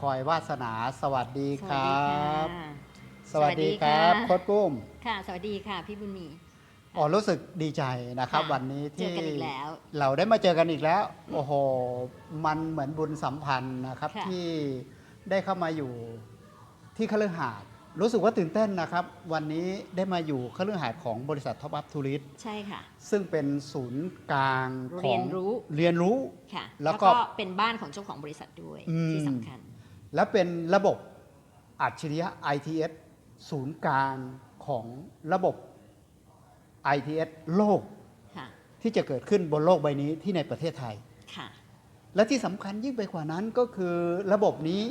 คอยวาสนาสวัสดีครับ สวัสดีค่ะครับสวัสดีค่ะโค้ดปุ้มค่ะ สวัสดีค่ะพี่บุญมีอ๋อรู้สึกดีใจนะครับค่ะวันนี้เจที่อกันอีกแล้วเราได้มาเจอกันอีกแล้ว โอ้โห มันเหมือนบุญสัมพันธ์นะครับค่ะที่ได้เข้ามาอยู่ที่คฤหาสน์รู้สึกว่าตื่นเต้นนะครับ วันนี้ได้มาอยู่คฤหาสน์ของบริษัทท็อปอัพทูริสใช่ค่ะ ซึ่งเป็นศูนย์กลางขเรีอยงนรู้เรียนรู้ค่ะแล้แล้ววก็ก็เป็นบ้านของเจ้าของบริษัทด้วยอืมที่สำคัญ และเป็นระบบอัจฉริยะ ITS ศูนย์กลางของระบบ ITS โลกค่ะที่จะเกิดขึ้นบนโลกใบนี้ที่ในประเทศไทยค่ะและที่สำคัญยิ่งไปกว่านั้นก็คือระบบนี้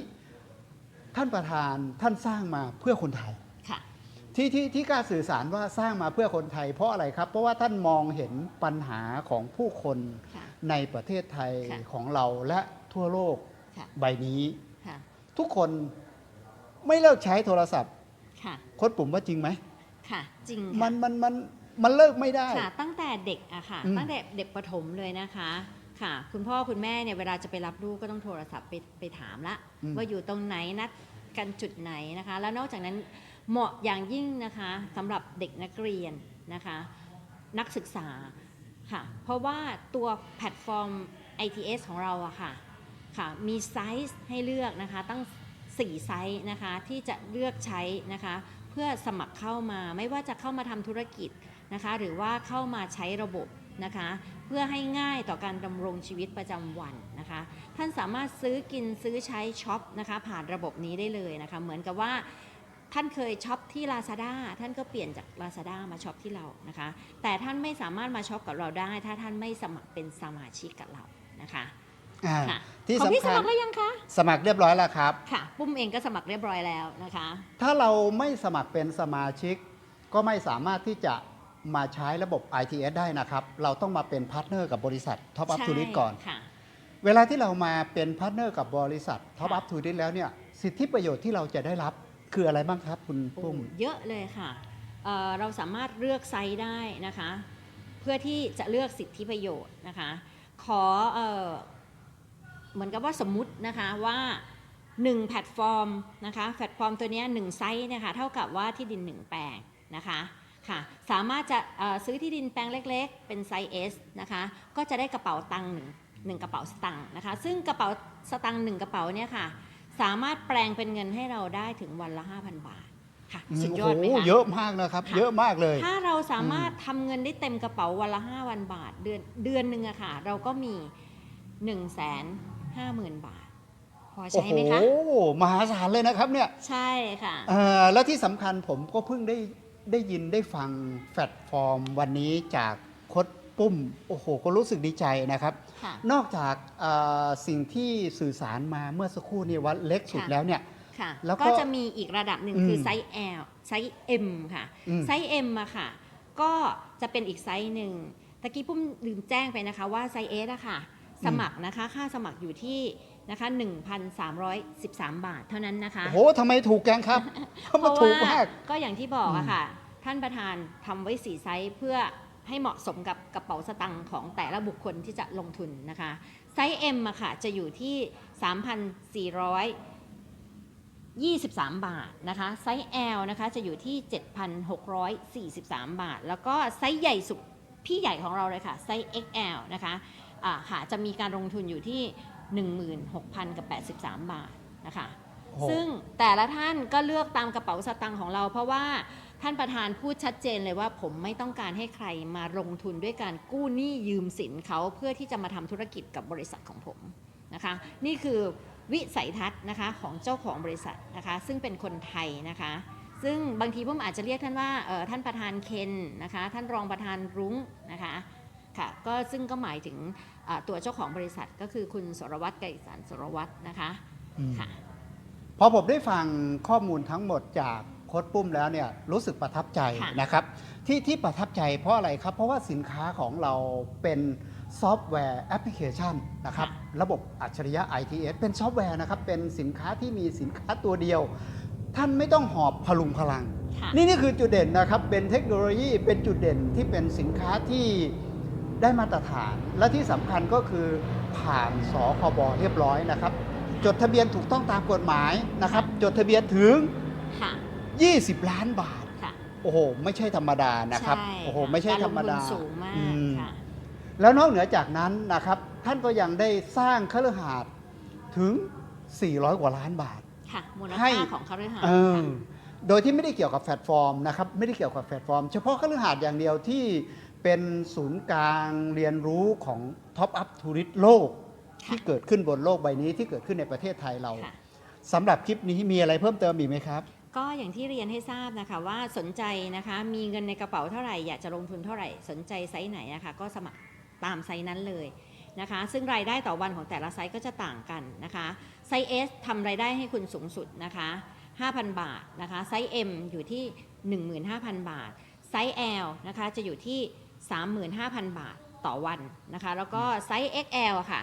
ท่านประธานท่านสร้างมาเพื่อคนไทยค่ะที่ที่ที่กล้าสื่อสารว่าสร้างมาเพื่อคนไทย เพราะอะไรครับ เพราะว่าท่านมองเห็นปัญหาของผู้คนค่ะในประเทศไทยค่ะของเราและทั่วโลกค่ะใบนี้ค่ะ ทุกคนไม่เลิกใช้โทรศัพท์ค่ะ โค้ดปุ่มว่าจริงไหม ค่ะ จริงมัค่ะนมันมันมันเลิกไม่ได้ ค่ะ ตั้งแต่เด็กอะค่ะ อืม ตั้งแต่เด็กประถมเลยนะคะ ค่ะ คุณพ่อคุณแม่เนี่ยเวลาจะไปรับลูกก็ต้องโทรศัพท์ไปไปถามละ อืม ว่าอยู่ตรงไหนนัดกันจุดไหนนะคะ แล้วนอกจากนั้นเหมาะอย่างยิ่งนะคะสำหรับเด็กนักเรียนนะคะ นักศึกษาค่ะ เพราะว่าตัวแพลตฟอร์ม ITS ของเราอะค่ะ ค่ะมีไซส์ให้เลือกนะคะตั้ง 4 ไซส์นะคะที่จะเลือกใช้นะคะเพื่อสมัครเข้ามาไม่ว่าจะเข้ามาทำธุรกิจนะคะหรือว่าเข้ามาใช้ระบบนะคะเพื่อให้ง่ายต่อการดำรงชีวิตประจำวันนะคะท่านสามารถซื้อกินซื้อใช้ช็อปนะคะผ่านระบบนี้ได้เลยนะคะเหมือนกับว่าท่านเคยช็อปที่ Lazada ท่านก็เปลี่ยนจาก Lazada มาช็อปที่เรานะคะแต่ท่านไม่สามารถมาช็อปกับเราได้ ถ้าท่านไม่สมัครเป็นสมาชิกกับเรานะคะ อ่าค่ะที่ของพี่สำสคัญมัครแล้วยังคะสมัครเรียบร้อยแล้วครับ ค่ะ ปุ้มเองก็สมัครเรียบร้อยแล้วนะคะ ถ้าเราไม่สมัครเป็นสมาชิก ก็ไม่สามารถที่จะมาใช้ระบบ ITS ได้นะครับ เราต้องมาเป็นพาร์ทเนอร์กับบริษัท Top Up ใช่ to r i s ก่อน ค่ะ เวลาที่เรามาเป็นพาร์ทเนอร์กับบริษัท Top ค่ะ Up to r i s แล้วเนี่ยสิทธิประโยชน์ที่เราจะได้รับคืออะไรบ้างครับคุณปุ้ม เยอะเลยค่ะเอ่อเราสามารถเลือกไซส์ได้นะคะ เพื่อที่จะเลือกสิทธิประโยชน์นะคะ ขอเออ เหมือนกับว่าสมมุตินะคะว่า1แพลตฟอร์มนะคะแพลตฟอร์มตัวเนี้ยหนึ่งไซส์นะคะเท่ากับว่าที่ดิน 1 แปลงนะคะค่ะสามารถจะเอ่อซื้อที่ดินแปลงเล็ก ๆ เป็นไซส์ S นะคะก็จะได้กระเป๋าตังค์หนึ่งหนึ่งกระเป๋าสตังค์นะคะซึ่งกระเป๋าสตังค์หนึ่งกระเป๋าเนี่ยค่ะสามารถแปลงเป็นเงินให้เราได้ถึงวันละ 5,000 บาทค่ะสุดยอดไหมโโหคะเยอะมากนะครับค่ะเยอะมากเลย ถ้าเราสามารถทำเงินได้เต็มกระเป๋าวันละ5วันบาทเดือนเดือนหนึ่งอะค่ะเราก็มี1 5 0 0 0 0 บาท พอโอ้ใช้โหไหมคะ มหาศาลเลยนะครับเนี่ยใช่ค่ะ เอ่อและที่สำคัญผมก็เพิ่งได้ได้ยินได้ฟังแพลตฟอร์มวันนี้จากโคดปุ้ม โอ้โห ก็รู้สึกดีใจนะครับ ค่ะ นอกจากเอ่อสิ่งที่สื่อสารมาเมื่อสักครู่นี้ว่าเล็กสุดค่ะ แล้วเนี่ย ค่ะ แล้วก็ก็จะมีอีกระดับหนึ่งอืมคือไซส์ L ไซส์ M ค่ะ อืม ไซส์ M อะค่ะ ก็จะเป็นอีกไซส์หนึ่งตะกี้ปุ้มลืมแจ้งไปนะคะว่าไซส์ S อะค่ะ สมัครนะคะ ค่าสมัครอยู่ที่นะคะ1,313 บาทเท่านั้นนะคะ โอ้โหทำไมถูกแกงครับเพราะมันถูกมากก็อย่างที่บอกอะค่ะ ท่านประธานทำไว้สีไซส์เพื่อให้เหมาะสมกับกระเป๋าสตังค์ของแต่ละบุคคลที่จะลงทุนนะคะ ไซส์ M อะค่ะ จะอยู่ที่ 3,423 บาทนะคะ ไซส์ L นะคะจะอยู่ที่ 7,643 บาท แล้วก็ไซส์ใหญ่สุดพี่ใหญ่ของเราเลยค่ะ ไซส์ XL นะคะ อ่าค่ะจะมีการลงทุนอยู่ที่ 16,000กับ83 บาทนะคะโอ้โหซึ่งแต่ละท่านก็เลือกตามกระเป๋าสตังค์ของเรา เพราะว่าท่านประธานพูดชัดเจนเลยว่าผมไม่ต้องการให้ใครมาลงทุนด้วยการกู้หนี้ยืมสินเขาเพื่อที่จะมาทำธุรกิจกับบริษัทของผมนะคะ นี่คือวิสัยทัศน์นะคะของเจ้าของบริษัทนะคะ ซึ่งเป็นคนไทยนะคะ ซึ่งบางทีผมอาจจะเรียกท่านว่าเอ่อท่านประธานเคนนะคะ ท่านรองประธานรุ้งนะคะ ค่ะก็ซึ่งก็หมายถึงอ่าตัวเจ้าของบริษัทก็คือคุณสรวัตรไกรสารสรวัตรนะคะอืมค่ะพอผมได้ฟังข้อมูลทั้งหมดจากโค้ดปุ้มแล้วเนี่ยรู้สึกประทับใจค่ะนะครับ ที่ที่ประทับใจเพราะอะไรครับ เพราะว่าสินค้าของเราเป็นซอฟต์แวร์แอปพลิเคชันนะครับ ระบบอัจฉริยะ ITS เป็นซอฟต์แวร์นะครับ เป็นสินค้าที่มีสินค้าตัวเดียว ท่านไม่ต้องหอบพลุงพลังค่ะนี่นี่คือจุดเด่นนะครับ เป็นเทคโนโลยีเป็นจุดเด่นที่เป็นสินค้าที่ ได้มาตรฐาน และที่สำคัญก็คือผ่านสคบเรียบร้อยนะครับ จดทะเบียนถูกต้องตามกฎหมายนะครับ จดทะเบียนถึง ค่ะ 20 ล้านบาท ค่ะโอ้โห ไม่ใช่ธรรมดานะครับ ใช่โอ้โหค่ะไม่ใช่ธรรมดาการลงทุนสูงมาอืกม ค่ะ แล้วนอกเหนือจากนั้นนะครับ ท่านก็ยังได้สร้างคฤหาสน์ถึง 400 กว่าล้านบาท ค่ะ มูลให้ ค่าของคฤหาสเอน์อค่ะ โดยที่ไม่ได้เกี่ยวกับแพลตฟอร์มนะครับ ไม่ได้เกี่ยวกับแพลตฟอร์ม เฉพาะคฤหาสน์อย่างเดียวที่ เป็นศูนย์กลางเรียนรู้ของท็อปอัพทัวริสโลกค่ะที่เกิดขึ้นบนโลกใบนี้ที่เกิดขึ้นในประเทศไทยเราค่ะ สำหรับคลิปนี้มีอะไรเพิ่มเติมอีกไหมครับ ก็อย่างที่เรียนให้ทราบนะคะว่าสนใจนะคะมีเงินในกระเป๋าเท่าไหร่อยากจะลงทุนเท่าไหร่สนใจไซส์ไหนนะคะก็สมัครตามไซส์นั้นเลยนะคะ ซึ่งรายได้ต่อวันของแต่ละไซส์ก็จะต่างกันนะคะไซส์ S ทำรายได้ให้คุณสูงสุดนะคะ 5,000 บาทนะคะไซส์ M อยู่ที่ 15,000 บาทไซส์ L นะคะจะอยู่ที่ 35,000 บาทต่อวันนะคะ แล้วก็ไซส์ XL อะค่ะ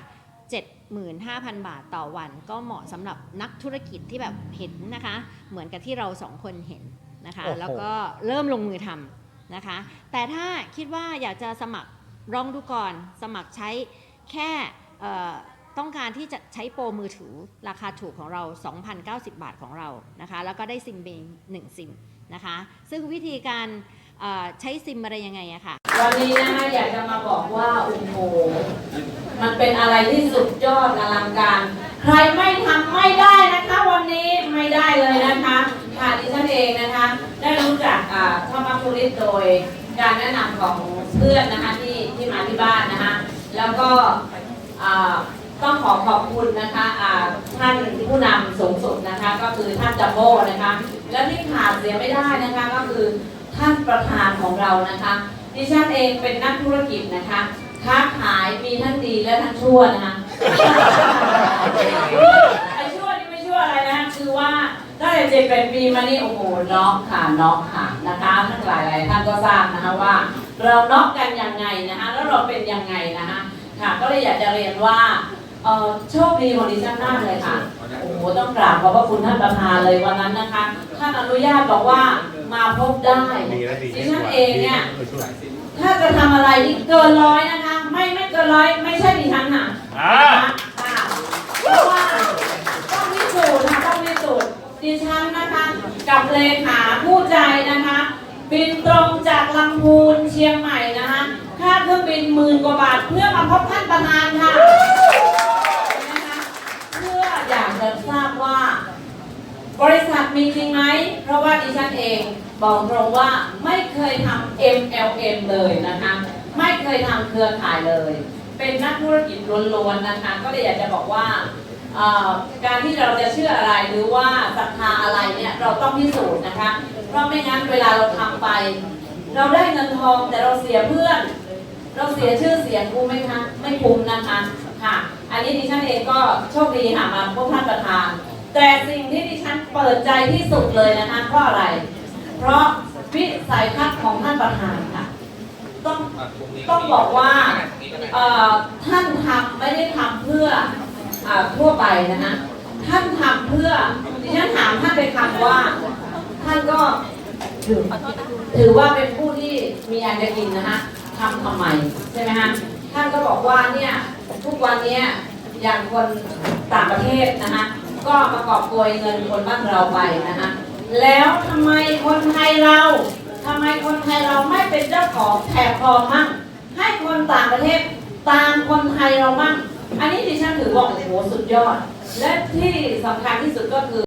75,000 บาทต่อวัน ก็เหมาะสำหรับนักธุรกิจที่แบบเห็นนะคะ เหมือนกับที่เราสองคนเห็นนะคะโอ้โหแล้วก็เริ่มลงมือทำนะคะ แต่ถ้าคิดว่าอยากจะสมัครลองดูก่อน สมัครใช้แค่เอ่อต้องการที่จะใช้โปรมือถือราคาถูกของเรา 2,090 บาทของเรานะคะ แล้วก็ได้ซิมเบงหนึ่งซิมนะคะ ซึ่งวิธีการเอ่อใช้ซิมอะไรยังไงอะค่ะ วันนี้นะคะอยากจะมาบอกว่าโอ้โหมันเป็นอะไรที่สุดยอดอลังการ ใครไม่ทำไม่ได้นะคะ วันนี้ไม่ได้เลยนะคะค่ะดิฉันเองนะคะ ได้รู้จักอ่าช่องพักภูริสโดยการแนะนำของเพื่อนนะคะที่ที่มาที่บ้านนะคะแล้วก็ต้องขอขอบคุณนะคะท่านผู้นำสูงสุดนะคะ ก็คือท่านจัมโบ้นะคะ และที่ขาดเสียไม่ได้นะคะก็คือท่านประธานของเรานะคะ ดิฉันเองเป็นนักธุรกิจนะคะ ค้าขายมีทั้งดีและทั้งชั่วนะคะไอ้ชั่วนี่ไม่ชั่วอะไรนะ คือว่าตั้งแต่เจ็ดแปดปีมานี่โอ้โหน็อกค่ะน็อกค่ะนะคะ ทั้งหลายหลายๆท่านก็ทราบนะคะว่า เราน็อกกันยังไงนะคะแล้วเราเป็นยังไงนะคะค่ะ ก็เลยอยากจะเรียนว่า เอ่อโชคดีของดิฉันมากเลยค่ะ โอ้โห ต้องกราบขอบพระคุณท่านประธานเลยวันนั้นนะคะ ท่านอนุญาตบอกว่ามาพบได้ ดิฉันเองเนี่ย ถ้าจะทำอะไรที่เกินร้อยนะคะ ไม่ไม่เกินร้อยไม่ใช่ดิฉันค่ะอ่า ค่ะเพราะว่าต้องพิสูจน์ค่ะต้องพิสูจน์ดิฉันนะคะ กับเลขาผู้ใจนะคะ บินตรงจากลำพูนเชียงใหม่นะคะ ค่าเครื่องบินหมื่นกว่าบาทเพื่อมาพบท่านประธานค่ะนะคะเพื่ อยากจะทราบว่า บริษัทมีจริงไหม เพราะว่าดิฉันเองบอกตรงว่าไม่เคยทำ MLM เลยนะคะ ไม่เคยทำเครือข่ายเลย เป็นนักธุรกิจล้วนๆนะคะ ก็เลยอยากจะบอกว่าการที่เราจะเชื่ออะไรหรือว่าศรัทธาอะไรเนี่ยเราต้องพิสูจน์นะคะ เพราะไม่งั้นเวลาเราทำไป เราได้เงินทองแต่เราเสียเพื่อน เราเสียชื่อเสียงคุ้มไหมคะ ไม่คุ้มนะคะ นนี้ดิฉันเองก็โชคดีค่ะมาพบท่านประธาน แต่สิ่งที่ดิฉันเปิดใจที่สุดเลยนะคะเพราะอะไร เพราะวิสัยทัศน์ของท่านประธานค่ะต้องต้องบอกว่าท่านทำไม่ได้ทำเพื่ออทั่วไปนะคะท่านทำเพื่อดิฉันถามท่านไปคำว่า ท่านก็ถือถือว่าเป็นผู้ที่มีอันจะกินนะคะทำทำไมใช่ไหมคะท่านก็บอกว่าเนี่ยทุกวันเนี้ย อย่างคนต่างประเทศนะคะก็มากอบโกยเงินคนบ้านเราไปนะคะแล้วทำไมคนไทยเราทำไมคนไทยเราไม่เป็นเจ้าของแพลตฟอร์มมั่งให้คนต่างประเทศตามคนไทยเรามั่งอันนี้ดิฉันถือว่าโอ้โหสุดยอด และที่สำคัญที่สุดก็คือ